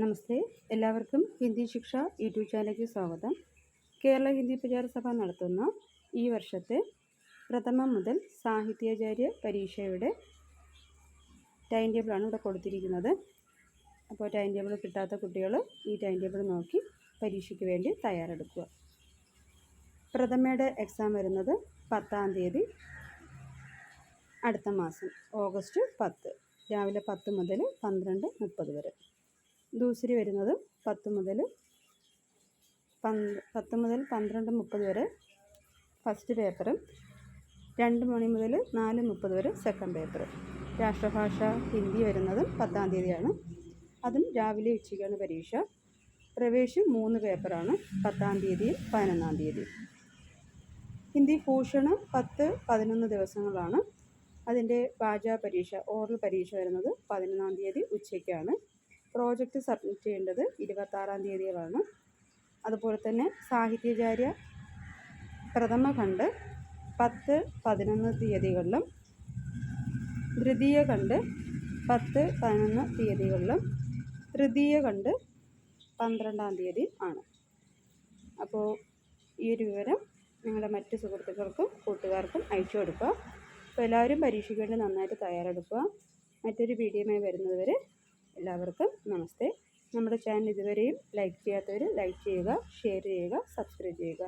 നമസ്തേ. എല്ലാവർക്കും ഹിന്ദി ശിക്ഷ യൂട്യൂബ് ചാനലിലേക്ക് സ്വാഗതം. കേരള ഹിന്ദി പ്രചാര സഭ നടത്തുന്ന ഈ വർഷത്തെ പ്രഥമം മുതൽ സാഹിത്യാചാര്യ പരീക്ഷയുടെ ടൈം ടേബിളാണ് ഇവിടെ കൊടുത്തിരിക്കുന്നത്. അപ്പോൾ ടൈം ടേബിൾ കിട്ടാത്ത കുട്ടികൾ ഈ ടൈം ടേബിൾ നോക്കി പരീക്ഷയ്ക്ക് വേണ്ടി തയ്യാറെടുക്കുക. പ്രഥമയുടെ എക്സാം വരുന്നത് പത്താം തീയതി അടുത്ത മാസം ഓഗസ്റ്റ് പത്ത്. രാവിലെ പത്ത് മുതൽ പന്ത്രണ്ട് മുപ്പത് വരെ. ദൂസരി വരുന്നത് പത്ത് മുതൽ പത്ത് മുതൽ പന്ത്രണ്ട് മുപ്പത് വരെ ഫസ്റ്റ് പേപ്പറും രണ്ട് മണി മുതൽ നാല് മുപ്പത് വരെ സെക്കൻഡ് പേപ്പർ രാഷ്ട്രഭാഷ ഹിന്ദി വരുന്നതും പത്താം തീയതിയാണ്. അതും രാവിലെ ഉച്ചയ്ക്കാണ് പരീക്ഷ. പ്രവേശം മൂന്ന് പേപ്പറാണ് പത്താം തീയതിയും പതിനൊന്നാം തീയതിയും. ഹിന്ദി ഭൂഷണം പത്ത് പതിനൊന്ന് ദിവസങ്ങളാണ്. അതിന്റെ വാചാ പരീക്ഷ ഓറൽ പരീക്ഷ വരുന്നത് പതിനൊന്നാം തീയതി ഉച്ചയ്ക്കാണ്. പ്രോജക്റ്റ് സബ്മിറ്റ് ചെയ്യേണ്ടത് ഇരുപത്താറാം തീയതികളാണ്. അതുപോലെ തന്നെ സാഹിത്യചാര്യ പ്രഥമ കണ്ട് പത്ത് പതിനൊന്ന് തീയതികളിലും ദ്വിതീയ കണ്ട് പത്ത് പതിനൊന്ന് തീയതികളിലും തൃതീയ കണ്ട് പന്ത്രണ്ടാം തീയതി ആണ്. അപ്പോൾ ഈ ഒരു വിവരം നിങ്ങളുടെ മറ്റ് സുഹൃത്തുക്കൾക്കും കൂട്ടുകാർക്കും അയച്ചു കൊടുക്കുക. അപ്പോൾ എല്ലാവരും പരീക്ഷയ്ക്ക് വേണ്ടി നന്നായിട്ട് തയ്യാറെടുക്കുക. മറ്റൊരു വീഡിയോയുമായി വരുന്നതുവരെ എല്ലാവർക്കും നമസ്തേ. നമ്മുടെ ചാനൽ ഇതുവരെയും ലൈക്ക് ചെയ്യാത്തവർ ലൈക്ക് ചെയ്യുക ഷെയർ ചെയ്യുക സബ്സ്ക്രൈബ് ചെയ്യുക.